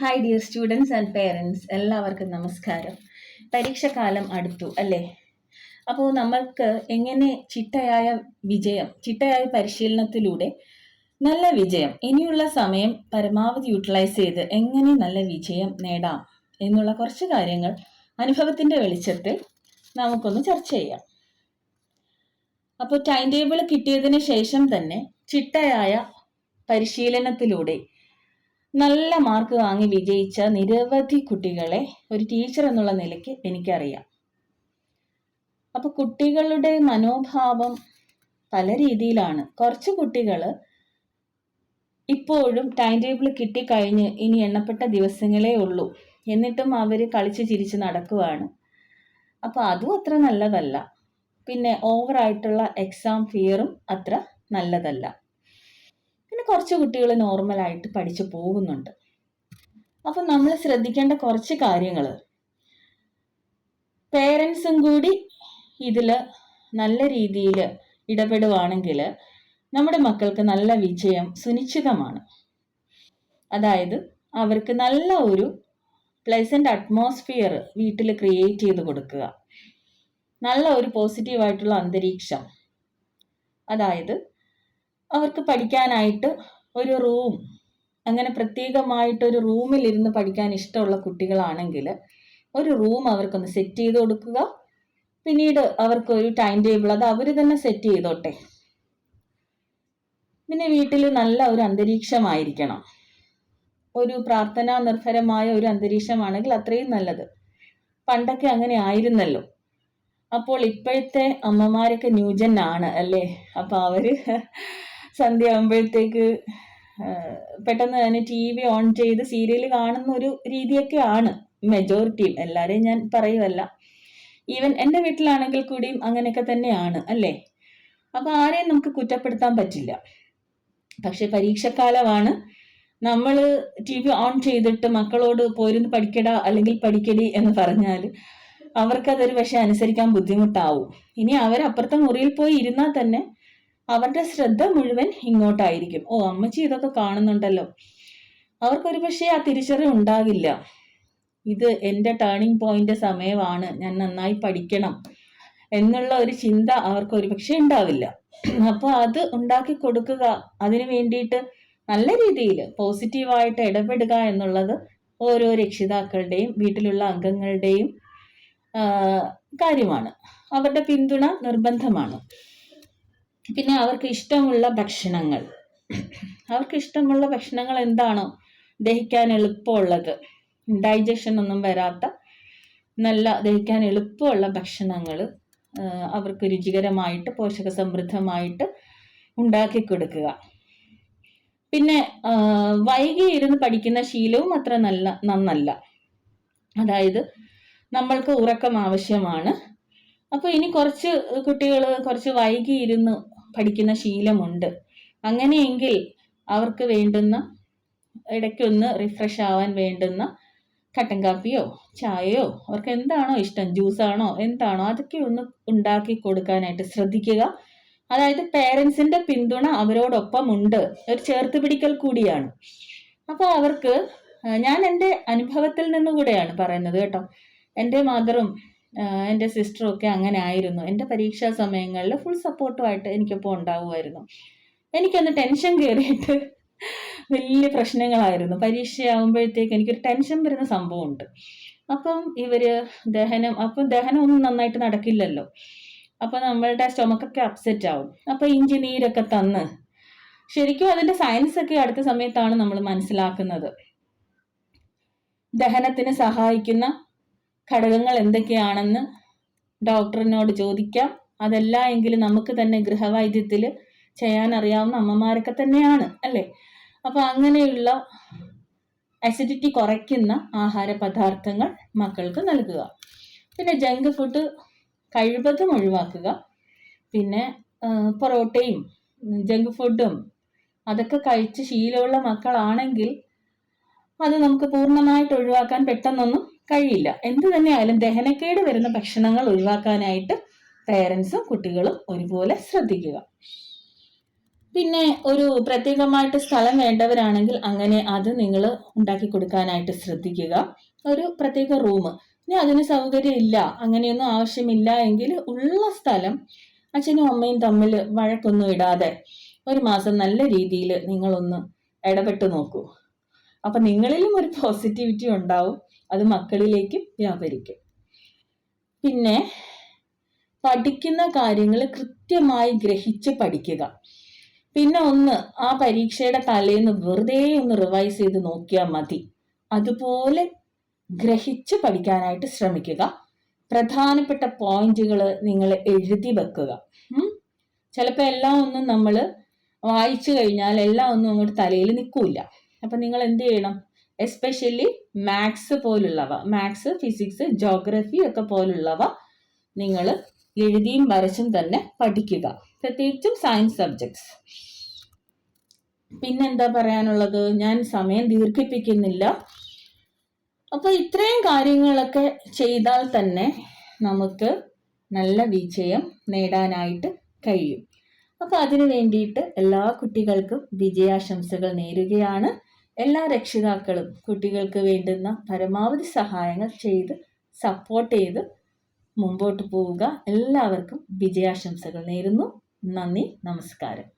Hi dear students and parents എല്ലാവർക്കും നമസ്കാരം. പരീക്ഷാകാലം അടുത്തു അല്ലേ? അപ്പോൾ നമ്മൾക്ക് എങ്ങനെ ചിട്ടയായ വിജയം ചിട്ടയായ പരിശീലനത്തിലൂടെ നല്ല വിജയം ഇനിയുള്ള സമയം പരമാവധി യൂട്ടിലൈസ് ചെയ്ത് എങ്ങനെ നല്ല വിജയം നേടാം എന്നുള്ള കുറച്ച് കാര്യങ്ങൾ അനുഭവത്തിന്റെ വെളിച്ചത്തിൽ നമുക്കൊന്ന് ചർച്ച ചെയ്യാം. അപ്പോൾ ടൈം ടേബിൾ കിട്ടിയതിന് ശേഷം തന്നെ ചിട്ടയായ പരിശീലനത്തിലൂടെ നല്ല മാർക്ക് വാങ്ങി വിജയിച്ച നിരവധി കുട്ടികളെ ഒരു ടീച്ചർ എന്നുള്ള നിലയ്ക്ക് എനിക്കറിയാം. അപ്പൊ കുട്ടികളുടെ മനോഭാവം പല രീതിയിലാണ്. കുറച്ച് കുട്ടികൾ ഇപ്പോഴും ടൈം ടേബിൾ കിട്ടിക്കഴിഞ്ഞ് ഇനി എണ്ണപ്പെട്ട ദിവസങ്ങളേ ഉള്ളൂ. എന്നിട്ടും അവർ കളിച്ച് ചിരിച്ച് നടക്കുവാണ്. അപ്പോൾ അതും അത്ര നല്ലതല്ല. പിന്നെ ഓവറായിട്ടുള്ള എക്സാം ഫിയറും അത്ര നല്ലതല്ല. കുറച്ച് കുട്ടികൾ നോർമലായിട്ട് പഠിച്ചു പോകുന്നുണ്ട്. അപ്പം നമ്മൾ ശ്രദ്ധിക്കേണ്ട കുറച്ച് കാര്യങ്ങൾ പേരൻസും കൂടി ഇതിൽ നല്ല രീതിയിൽ ഇടപെടുവാണെങ്കിൽ നമ്മുടെ മക്കൾക്ക് നല്ല വിജയം സുനിശ്ചിതമാണ്. അതായത് അവർക്ക് നല്ല ഒരു പ്ലസന്റ് അറ്റ്മോസ്ഫിയർ വീട്ടിൽ ക്രിയേറ്റ് ചെയ്ത് കൊടുക്കുക. നല്ല ഒരു പോസിറ്റീവായിട്ടുള്ള അന്തരീക്ഷം. അതായത് അവർക്ക് പഠിക്കാനായിട്ട് ഒരു റൂം അങ്ങനെ പ്രത്യേകമായിട്ടൊരു റൂമിൽ ഇരുന്ന് പഠിക്കാൻ ഇഷ്ടമുള്ള കുട്ടികളാണെങ്കിൽ ഒരു റൂം അവർക്കൊന്ന് സെറ്റ് ചെയ്ത് കൊടുക്കുക. പിന്നീട് അവർക്ക് ഒരു ടൈം ടേബിൾ അത് അവർ തന്നെ സെറ്റ് ചെയ്തോട്ടെ. പിന്നെ വീട്ടിൽ നല്ല ഒരു അന്തരീക്ഷമായിരിക്കണം. ഒരു പ്രാർത്ഥനാ നിർഭരമായ ഒരു അന്തരീക്ഷമാണെങ്കിൽ അത്രയും നല്ലത്. പണ്ടൊക്കെ അങ്ങനെ ആയിരുന്നല്ലോ. അപ്പോൾ ഇപ്പോഴത്തെ അമ്മമാരൊക്കെ ന്യൂജൻ ആണ് അല്ലേ? അപ്പൊ അവർ സന്ധ്യ ആകുമ്പോഴത്തേക്ക് പെട്ടെന്ന് തന്നെ ടി വി ഓൺ ചെയ്ത് സീരിയൽ കാണുന്ന ഒരു രീതിയൊക്കെ ആണ് മെജോറിറ്റിയും എല്ലാവരെയും ഞാൻ പറയുമല്ല ഈവൻ എന്റെ വീട്ടിലാണെങ്കിൽ കൂടിയും അങ്ങനെയൊക്കെ തന്നെയാണ് അല്ലേ? അപ്പോൾ ആരെയും നമുക്ക് കുറ്റപ്പെടുത്താൻ പറ്റില്ല. പക്ഷെ പരീക്ഷക്കാലമാണ്. നമ്മൾ ടി വി ഓൺ ചെയ്തിട്ട് മക്കളോട് പോയിരുന്ന് പഠിക്കടാ അല്ലെങ്കിൽ പഠിക്കടി എന്ന് പറഞ്ഞാൽ അവർക്കതൊരു പക്ഷെ അനുസരിക്കാൻ ബുദ്ധിമുട്ടാവും. ഇനി അവരപ്പുറത്തെ മുറിയിൽ പോയി ഇരുന്നാൽ തന്നെ അവരുടെ ശ്രദ്ധ മുഴുവൻ ഇങ്ങോട്ടായിരിക്കും. ഓ അമ്മച്ചി ഇതൊക്കെ കാണുന്നുണ്ടല്ലോ. അവർക്കൊരു പക്ഷേ ആ തിരിച്ചറി ഉണ്ടാകില്ല. ഇത് എന്റെ ടേണിംഗ് പോയിന്റ് സമയമാണ്. ഞാൻ നന്നായി പഠിക്കണം എന്നുള്ള ഒരു ചിന്ത അവർക്ക് ഒരു പക്ഷേ ഉണ്ടാവില്ല. അപ്പോൾ അത് ഉണ്ടാക്കി കൊടുക്കുക അതിനു വേണ്ടിയിട്ട് നല്ല രീതിയിൽ പോസിറ്റീവായിട്ട് ഇടപെടുക എന്നുള്ളത് ഓരോ രക്ഷിതാക്കളുടെയും വീട്ടിലുള്ള അംഗങ്ങളുടെയും കാര്യമാണ്. അവരുടെ പിന്തുണ നിർബന്ധമാണ്. പിന്നെ അവർക്ക് ഇഷ്ടമുള്ള ഭക്ഷണങ്ങൾ. അവർക്ക് ഇഷ്ടമുള്ള ഭക്ഷണങ്ങൾ എന്താണോ? ദഹിക്കാൻ എളുപ്പമുള്ളത്. ഡൈജഷൻ ഒന്നും വരാത്ത നല്ല ദഹിക്കാൻ എളുപ്പമുള്ള ഭക്ഷണങ്ങൾ അവർക്ക് രുചികരമായിട്ട് പോഷക സമൃദ്ധമായിട്ട് ഉണ്ടാക്കി കൊടുക്കുക. പിന്നെ വൈകി ഇരുന്ന് പഠിക്കുന്ന ശീലവും അത്ര നല്ല നന്നല്ല. അതായത് നമ്മൾക്ക് ഉറക്കം ആവശ്യമാണ്. അപ്പോൾ ഇനി കുറച്ച് കുട്ടികൾ കുറച്ച് വൈകി ഇരുന്ന് പഠിക്കുന്ന ശീലമുണ്ട്. അങ്ങനെയെങ്കിൽ അവർക്ക് വേണ്ടുന്ന ഇടയ്ക്കൊന്ന് റിഫ്രഷ് ആവാൻ വേണ്ടുന്ന കട്ടൻ കാപ്പിയോ ചായയോ അവർക്ക് എന്താണോ ഇഷ്ടം ജ്യൂസാണോ എന്താണോ അതൊക്കെ ഒന്ന് ഉണ്ടാക്കി കൊടുക്കാനായിട്ട് ശ്രദ്ധിക്കുക. അതായത് പേരൻസിന്റെ പിന്തുണ അവരോടൊപ്പം ഉണ്ട്. ഒരു ചേർത്ത് പിടിക്കൽ കൂടിയാണ്. അപ്പോൾ അവർക്ക് ഞാൻ എന്റെ അനുഭവത്തിൽ നിന്നുകൂടെയാണ് പറയുന്നത് കേട്ടോ. എന്റെ മദറും എന്റെ സിസ്റ്ററും ഒക്കെ അങ്ങനെ ആയിരുന്നു എന്റെ പരീക്ഷാ സമയങ്ങളിൽ ഫുൾ സപ്പോർട്ടുമായിട്ട് എനിക്കൊപ്പം ഉണ്ടാവുമായിരുന്നു. എനിക്കൊന്ന് ടെൻഷൻ കയറിയിട്ട് വലിയ പ്രശ്നങ്ങളായിരുന്നു. പരീക്ഷയാകുമ്പോഴത്തേക്ക് എനിക്കൊരു ടെൻഷൻ വരുന്ന സംഭവമുണ്ട്. അപ്പം ഇവർ ദഹനം അപ്പം ദഹനം ഒന്നും നന്നായിട്ട് നടക്കില്ലല്ലോ. അപ്പൊ നമ്മളുടെ സ്റ്റൊമക്കൊക്കെ അപ്സെറ്റ് ആവും. അപ്പൊ ഇഞ്ചി നീരൊക്കെ തന്ന് ശരിക്കും അതിന്റെ സയൻസ് ഒക്കെ അടുത്ത സമയത്താണ് നമ്മൾ മനസ്സിലാക്കുന്നത്. ദഹനത്തിന് സഹായിക്കുന്ന ഘടകങ്ങൾ എന്തൊക്കെയാണെന്ന് ഡോക്ടറിനോട് ചോദിക്കാം. അതല്ല എങ്കിലും നമുക്ക് തന്നെ ഗൃഹവൈദ്യത്തിൽ ചെയ്യാൻ അറിയാവുന്ന അമ്മമാരൊക്കെ തന്നെയാണ് അല്ലേ? അപ്പോൾ അങ്ങനെയുള്ള അസിഡിറ്റി കുറയ്ക്കുന്ന ആഹാര പദാർത്ഥങ്ങൾ മക്കൾക്ക് നൽകുക. പിന്നെ ജങ്ക് ഫുഡ് കഴിവതും ഒഴിവാക്കുക. പിന്നെ പൊറോട്ടയും ജങ്ക് ഫുഡും അതൊക്കെ കഴിച്ച് ശീലമുള്ള മക്കളാണെങ്കിൽ അത് നമുക്ക് പൂർണമായിട്ട് ഒഴിവാക്കാൻ പെട്ടെന്നൊന്നും കഴിയില്ല. എന്ത് തന്നെയായാലും ദഹനക്കേട് വരുന്ന ഭക്ഷണങ്ങൾ ഒഴിവാക്കാനായിട്ട് പേരൻസും കുട്ടികളും ഒരുപോലെ ശ്രദ്ധിക്കുക. പിന്നെ ഒരു പ്രത്യേകമായിട്ട് സ്ഥലം വേണ്ടവരാണെങ്കിൽ അങ്ങനെ അത് നിങ്ങൾ ഉണ്ടാക്കി കൊടുക്കാനായിട്ട് ശ്രദ്ധിക്കുക. ഒരു പ്രത്യേക റൂം ഇനി അതിന് സൗകര്യം ഇല്ല അങ്ങനെയൊന്നും ആവശ്യമില്ല എങ്കിൽ ഉള്ള സ്ഥലം അച്ഛനും അമ്മയും തമ്മിൽ വഴക്കൊന്നും ഇടാതെ ഒരു മാസം നല്ല രീതിയിൽ നിങ്ങളൊന്ന് ഇടപെട്ട് നോക്കൂ. അപ്പൊ നിങ്ങളിലും ഒരു പോസിറ്റിവിറ്റി ഉണ്ടാവും. അത് മക്കളിലേക്ക് വ്യാപരിക്കും. പിന്നെ പഠിക്കുന്ന കാര്യങ്ങൾ കൃത്യമായി ഗ്രഹിച്ച് പഠിക്കുക. പിന്നെ ഒന്ന് ആ പരീക്ഷയുടെ തലേന്ന് വെറുതെ ഒന്ന് റിവൈസ് ചെയ്ത് നോക്കിയാൽ മതി. അതുപോലെ ഗ്രഹിച്ച് പഠിക്കാനായിട്ട് ശ്രമിക്കുക. പ്രധാനപ്പെട്ട പോയിന്റുകൾ നിങ്ങൾ എഴുതി വെക്കുക. ചിലപ്പോൾ എല്ലാം ഒന്നും നമ്മൾ വായിച്ചു കഴിഞ്ഞാൽ എല്ലാം ഒന്നും അങ്ങോട്ട് തലയിൽ നിൽക്കില്ല. അപ്പം നിങ്ങൾ എന്ത് ചെയ്യണം? എസ്പെഷ്യലി മാത്സ് പോലുള്ളവ. മാത്സ് ഫിസിക്സ് ജോഗ്രഫി ഒക്കെ പോലുള്ളവ നിങ്ങൾ എഴുതിയും വരച്ചും തന്നെ പഠിക്കുക. പ്രത്യേകിച്ചും സയൻസ് സബ്ജക്ട്സ് പിന്നെന്താ പറയാനുള്ളത്? ഞാൻ സമയം ദീർഘിപ്പിക്കുന്നില്ല. അപ്പോൾ ഇത്രയും കാര്യങ്ങളൊക്കെ ചെയ്താൽ തന്നെ നമുക്ക് നല്ല വിജയം നേടാനായിട്ട് കഴിയും. അപ്പോൾ അതിനു വേണ്ടിയിട്ട് എല്ലാ കുട്ടികൾക്കും വിജയാശംസകൾ നേരുകയാണ്. എല്ലാ രക്ഷിതാക്കളും കുട്ടികൾക്ക് വേണ്ടുന്ന പരമാവധി സഹായങ്ങൾ ചെയ്ത് സപ്പോർട്ട് ചെയ്ത് മുമ്പോട്ട് പോവുക. എല്ലാവർക്കും വിജയാശംസകൾ നേരുന്നു. നന്ദി നമസ്കാരം.